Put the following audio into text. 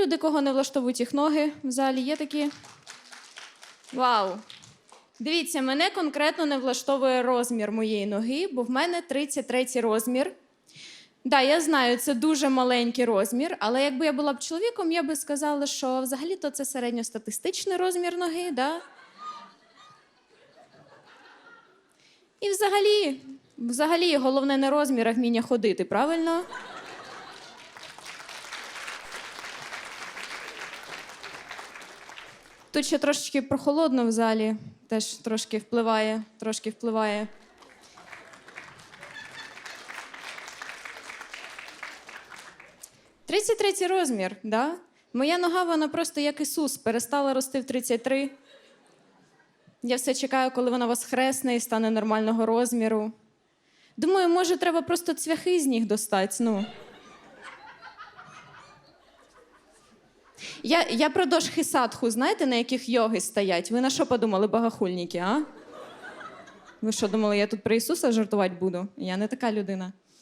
люди, кого не влаштовують їх ноги в залі? Є такі? Вау! Дивіться, мене конкретно не влаштовує розмір моєї ноги, бо в мене 33 розмір. Да, я знаю, це дуже маленький розмір, але якби я була б чоловіком, я би сказала, що взагалі-то це середньостатистичний розмір ноги, да? І взагалі, взагалі, головне не розмір, а вміння ходити, правильно? Тут ще трошечки прохолодно в залі, теж трошки впливає, трошки впливає. Тридцять третій розмір, да? Моя нога, вона просто як Ісус, перестала рости в 33. Я все чекаю, коли вона воскресне і стане нормального розміру. Думаю, може, треба просто цвяхи з ніг достати. Ну. Я, я про дошки садху, знаєте, на яких йоги стоять? Ви на що подумали, багахульники, а? Ви що думали, я тут про Ісуса жартувати буду? Я не така людина.